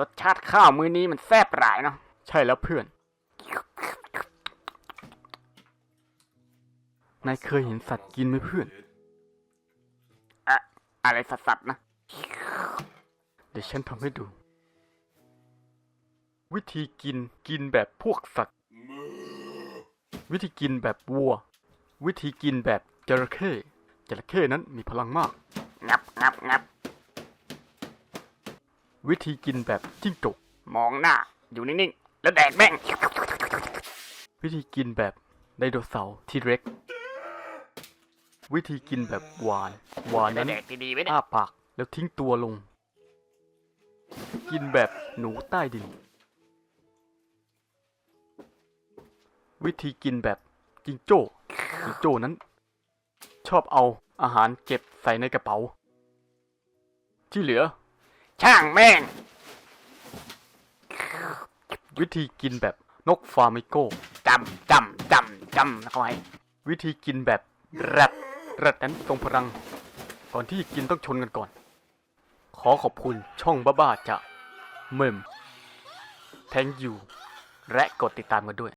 รสชาติข้าวมื้อนี้มันแซ่บหลายเนาะใช่แล้วเพื่อนนายเคยเห็นสัตว์กินไหมเพื่อนอะอะไรสัตว์ๆนะ เดี๋ยวฉันทำให้ดู วิธีกินกินแบบพวกสัตว์ วิธีกินแบบวัว วิธีกินแบบจระเข้จระเข้นั้นมีพลังมาก งับงับงับ วิธีกินแบบจิ้งจกมองหน้า อยู่นิ่งๆ แล้วแดกแม่ง วิธีกินแบบไดโนเสาร์ทีเร็ก วิธีกินแบบวานวานนั้นแดกดีๆไว้เนี่ยอ้าปากแล้วทิ้งตัวลง กินแบบหนูใต้ดิน วิธีกินแบบจิงโจ้จิงโจ้นั้น ชอบเอาอาหารเก็บใส่ในกระเป๋า ที่เหลือ ช่างแม่ง วิธีกินแบบนกฟามิโก้จำจำจำจำเข้าไว้วิธีกินแบบแรดแรดนั้นทรงพลัง ก่อนที่จะกินต้องชนกันก่อน ขอขอบคุณช่องบ้าๆจะเมมแทงยูและกดติดตามกันด้วย